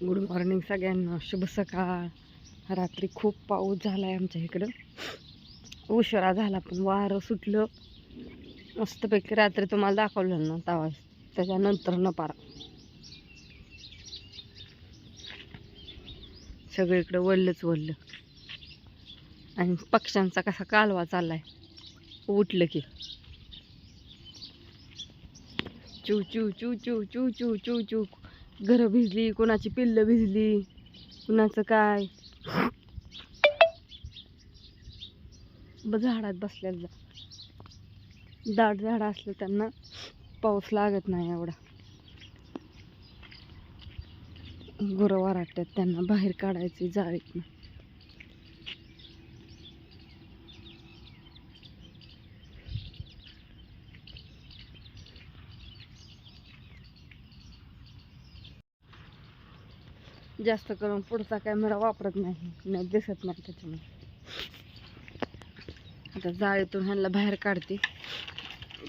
Good morning सगळ्यांना. शुभ सकाळ. रात्री खूप पाऊस झाला आहे आमच्या इकडं. उशिरा झाला पण वारं सुटलं. मस्तपैकी रात्री तुम्हाला दाखवलं ना तवा त्याच्यानंतर न पारा. सगळीकडं वळलंच वळलं आणि पक्ष्यांचा कसा कालवा चालला आहे उठलं की. चू चू चू चू चू चू चू चू. घरं भिजली कोणाची पिल्लं भिजली कुणाचं काय? ब झाडात बसलेलं. जा दाट झाडं असलं त्यांना पाऊस लागत नाही एवढा. गुरं वराटतात त्यांना बाहेर काढायची जाळीत जास्त करून पुढचा कॅमेरा वापरत नाही. नाही दिसत नाही त्याच्यामुळे. आता जाळीतून ह्यांना बाहेर काढते.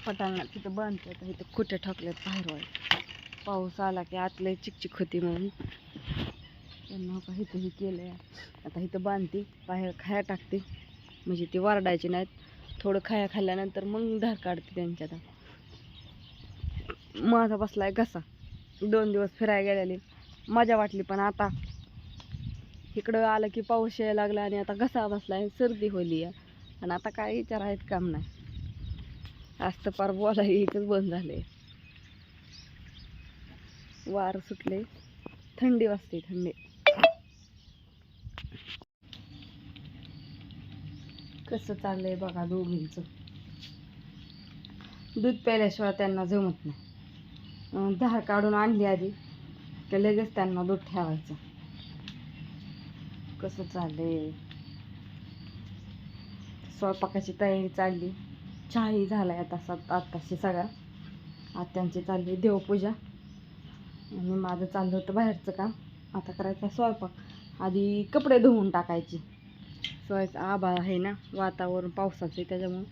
पटांना तिथं बांधते. आता इथं खुट्या ठोकल्यात बाहेर व्हायला पाऊस आला की आतले चिकचिक होती म्हणून. त्यांना का इथं हे केलं आता इथं बांधते बाहेर खाया टाकते. म्हणजे ते वारडायचे नाहीत. थोडं खाया खाल्ल्यानंतर मग धार काढते त्यांच्यात. माझा बसलाय घसा. दोन दिवस फिरायला गेलेले. मजा वाटली पण आता इकडं आलं की पाऊस यायला लागला आणि आता घसा बसला आणि सर्दी होली आहे. आणि आता काय विचारायचं काम नाही. आज तर पार बोला एकच बंद झाले वार सुटले. थंडी वाजते थंडी. कसं चाललंय बघा दोघींचं. दूध प्यायल्याशिवाय त्यांना जमत नाही. धार काढून आणली आधी. तर लगेच त्यांना दूध ठेवायचं. कसं चाललंय स्वयंपाकाची तयारी चालली. चहाही आहे आता सात आत्ताशी सगळा. आत्यांची चालली देवपूजा. आणि माझं चाललं होतं बाहेरचं काम. आता करायचं स्वयंपाक. आधी कपडे धुवून टाकायचे. स्वयं आभाळ आहे ना वातावरण पावसाचं आहे त्याच्यामुळं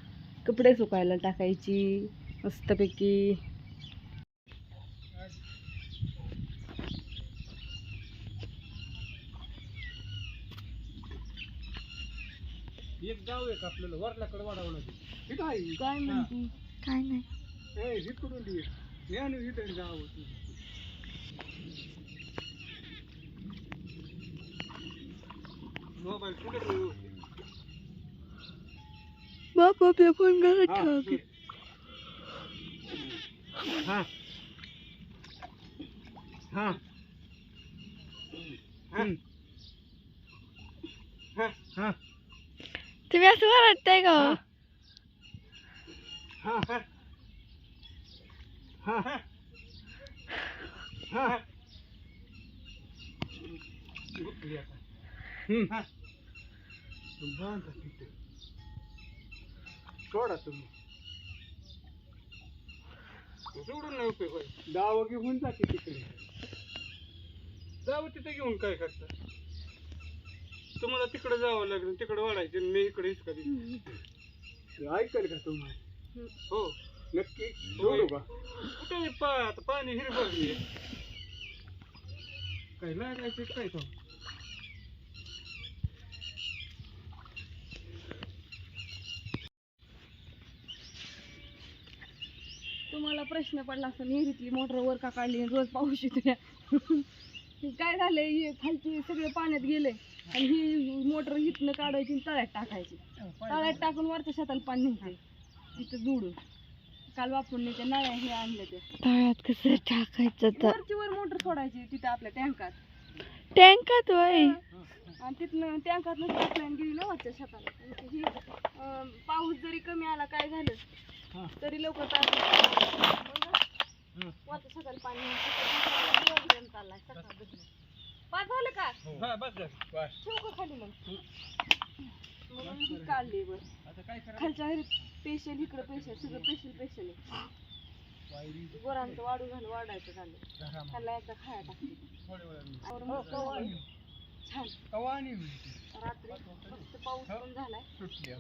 कपडे सुकायला टाकायची. मस्तपैकी. एक गाव एक आपल्याला वरल्याकडे वाढावं लागेल ठीक आहे काय म्हणते काय नाही ए, इकडून. या आणि इथं गाव होतं. मोबाईल कुठे ठेवू? बाप आपल्या फोन घरात हा, ठेवा. हा. हा. हा, हा, तुम्ही असं वाटतंय का हो? सोडा तुम्ही. सोडून नाही उपयोग होईल गाव घेऊन जाते तिकडे. जाऊ तिथे घेऊन काय करता? तुम्हाला तिकडे जावं लागेल तिकडे वाढायचं आणि मी इकडे हिसका ऐकल का तुम्हाला हो. नक्की सोडू का? कुठे पा आता पाणी हिरबळली काय लागायचं काय तो? तुम्हाला प्रश्न पडला असं विहिरीतली मोटर वर का काढली रोज पाऊस येतो काय झालंय? हे खालची सगळे पाण्यात गेले. आणि ही मोटर हिथनं काढायची आणि तळ्यात टाकायची. तळ्यात टाकून वरच्या शेताला पाणी न्यायचे. इथं जोडून. काल वापरून ते नळ्या हे आणलं ते तळ्यात कसं टाकायचं तर वरची वर मोटर सोडायची तिथं आपल्या टँकात. टँकात वय आणि तिथनं टँकातनं पाईपलाईन गेली ना वरच्या शेताला. ही, अं, पाऊस जरी कमी आला काय. झालं तरी लवकर तास वरच्या शेताला पाणी चाललाय सकाळ पाच झालं का? हा. बस झालं. बस. ठेवू का खाली मग? मग ही काढली वर आता काय करा खालच्या पेशल इकडं पेशल सगळं पेशल पेशल आहे. गोरांचं वाढू झालं वाढायचं झालं. खाल्ला एकदा खाया टाकते. हो? छान. कवा आणू? रात्री मस्त पाऊस पण झालाय. सुटल्या.